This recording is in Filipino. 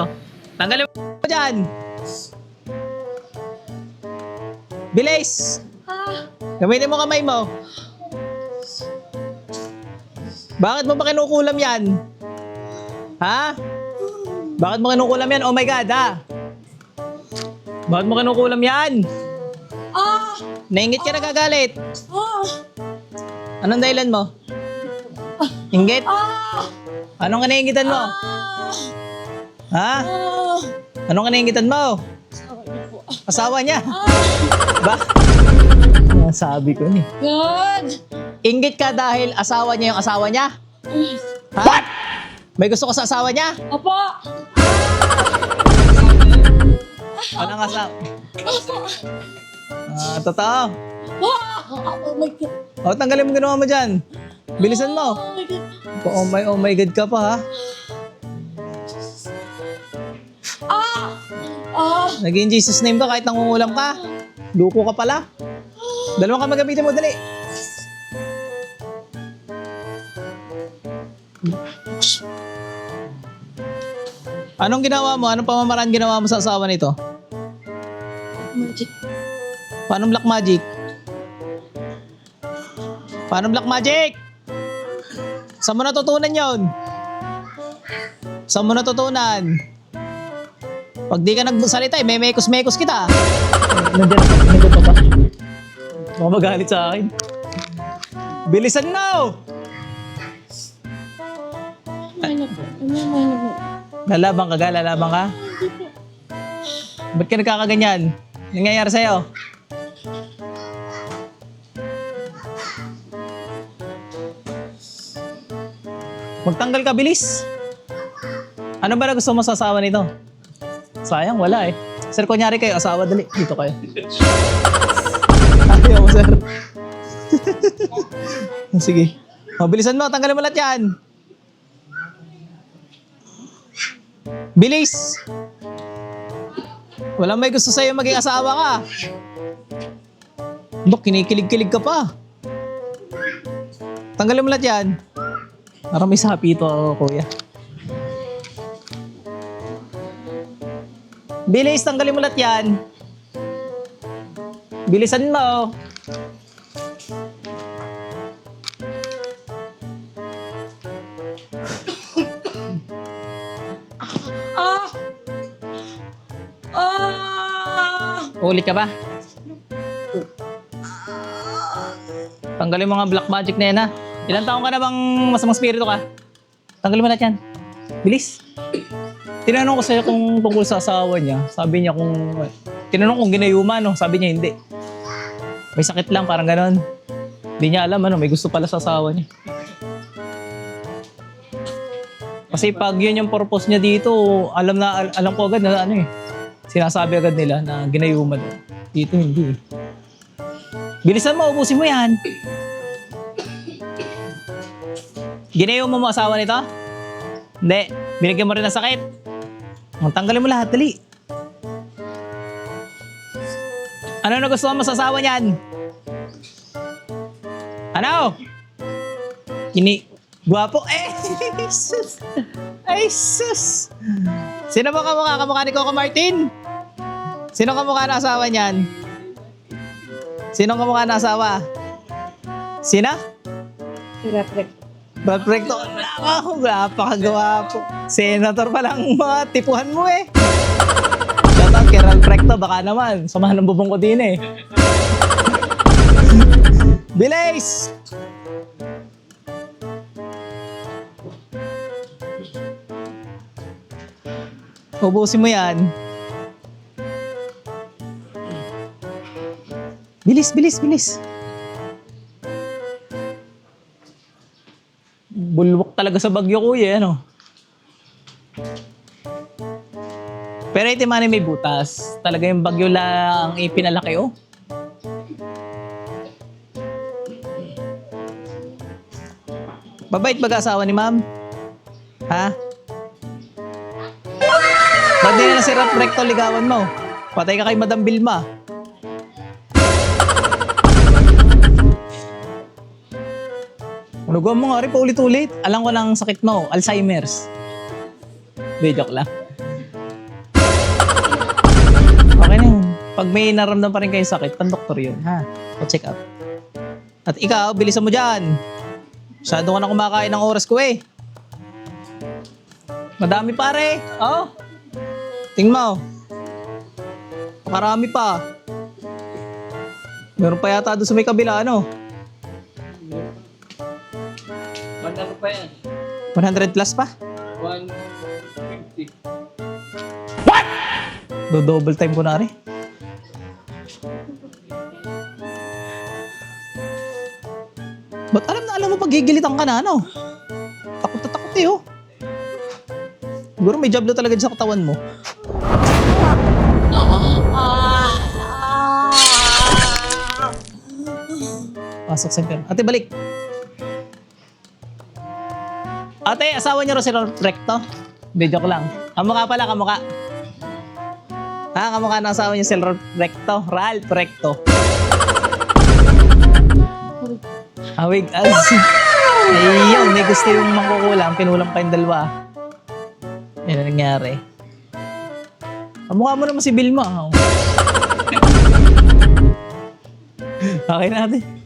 to. Tanggalin mo dyan. Bilis! Ah, Gamitin mo kamay mo. Bakit mo ba kinukulam yan? Ha? Bakit mo kinukulam yan? Oh my God, ha? Bakit mo kinukulam yan? ah, Naingit ka nagagalit. ah, Anong dahilan mo? Ingit? ah, Anong kanaingitan mo? ah, Ha? Anong kanaingitan mo? Asawa niya? Ah, Ba? Ah, Sabi ko ni. God! Ingit ka dahil asawa niya yung asawa niya? Ha? May gusto ko sa asawa niya? Opo! Anong asawa? Opo! Ah, totoo. Oh my God! O, tanggalin mo ginawa mo dyan. Bilisan mo. Oh my God! Oh my, oh my God ka pa ha. Ah! Naging Jesus name ka kahit nangungulam ka. Luko ka pala. Dalawang ka magamitin mo, dali. Anong ginawa mo? Anong pamamaraan ginawa mo sa asawa nito? Magic. Paano black magic? Paano black magic? Saan mo natutunan yon? Saan mo natutunan? Pag di ka nagsalita, eh, may mekos-mekos kita. Nandiyan, nandiyan pa ba? Baka magalit sa akin. Bilisan mo! Ano? Lalabang ka ga, lalabang ka? Ba't ka nagkakaganyan? Nangyayari sa'yo? Magtanggal ka, bilis! Ano ba na gusto mo sa asawa nito? Sayang, wala eh. Sir, kunyari kayo, asawa, dali. Dito kayo. Ayaw mo, sir. Sige. Mabilisan mo, tanggalin mo lahat yan. Bilis! Walang may gusto sa'yo maging asawa ka. Bak, kinikilig-kilig ka pa. Tanggalin mo lahat yan. Parang may sapi ito, kuya. Bilis, tanggalin mo lahat yan. Bilisan mo. Ah! Ah! Ulit ka ba? Tanggalin mo nga black magic na yan ha. Ilan taong ka na bang masamang spirito ka? Tanggalin mo lahat yan. Bilis. Tinanong ko sa'yo kung tungkol sa asawa niya. Sabi niya kung... Tinanong kung ginayuma, no? Sabi niya hindi. May sakit lang, parang ganon. Hindi niya alam, ano, may gusto pala sa asawa niya. Kasi pag yun yung purpose niya dito, alam na, al- alam ko agad na ano eh. Sinasabi agad nila na ginayuma daw. Dito hindi eh. Bilisan mo, ubusin mo yan. Ginayuma mo asawa nito? Hindi. Binigyan mo rin ng sakit. Ang tanggalin mo lahat, dali. Ano na gusto mo sa asawa niyan? Ano? Kini... Guwapo. Eh! sus! Ay, sus! Sino ba kamukha? Kamukha ni Coco Martin? Sino kamukha na asawa niyan? Sino kamukha na asawa? Sina? Reflect. Brad Recto. Ako, napakagawapo. Senator pa lang mga tipuhan mo eh. Shoutout kay Ralph Recto. Baka naman, samahan ng bubong ko din eh. Bilis! Ubusin mo yan. Bilis, bilis, bilis. Bulwak talaga sa bagyo kuya, ano? Pero ito man may butas. Talaga yung bagyo lang ipinalaki, oh. Babait ba asawa ni ma'am? Ha? Ba't di na si Rap Recto ligawan mo? Patay ka kay Madam Bilma. Unuguan mo nga rin paulit-ulit. Alam ko ng sakit mo, Alzheimer's. Hindi, joke lang. Okay na yun. Pag may naramdam pa rin kayo sakit, pan-doktor yun, ha? Pa-check up. At ikaw, bilisan mo dyan. Masyado ka na kumakain ng oras ko eh. Madami pare. Oh. Tingnan mo. Marami pa. Meron pa yata doon sa may kabila, ano? Pa yan? 100 plus pa? 150. Do double time ko na rin. Ba't alam na alam mo pag gigilitan ka na, ano? Takot na takot eh, oh. Siguro may jablo talaga dyan sa katawan mo. Pasok sa impyerno. Ate, balik. Ate, asawa niyo rin si Recto? Hindi, joke lang. Kamukha pala, kamukha. Ha, kamukha ng asawa niyo si Recto. Ralph Recto. Awig as. Ayun, may gusto yung mangkukulam. Kinulam pa yung dalawa. Yan ang nangyari. Kamukha mo naman si Vilma. oh. okay na ate.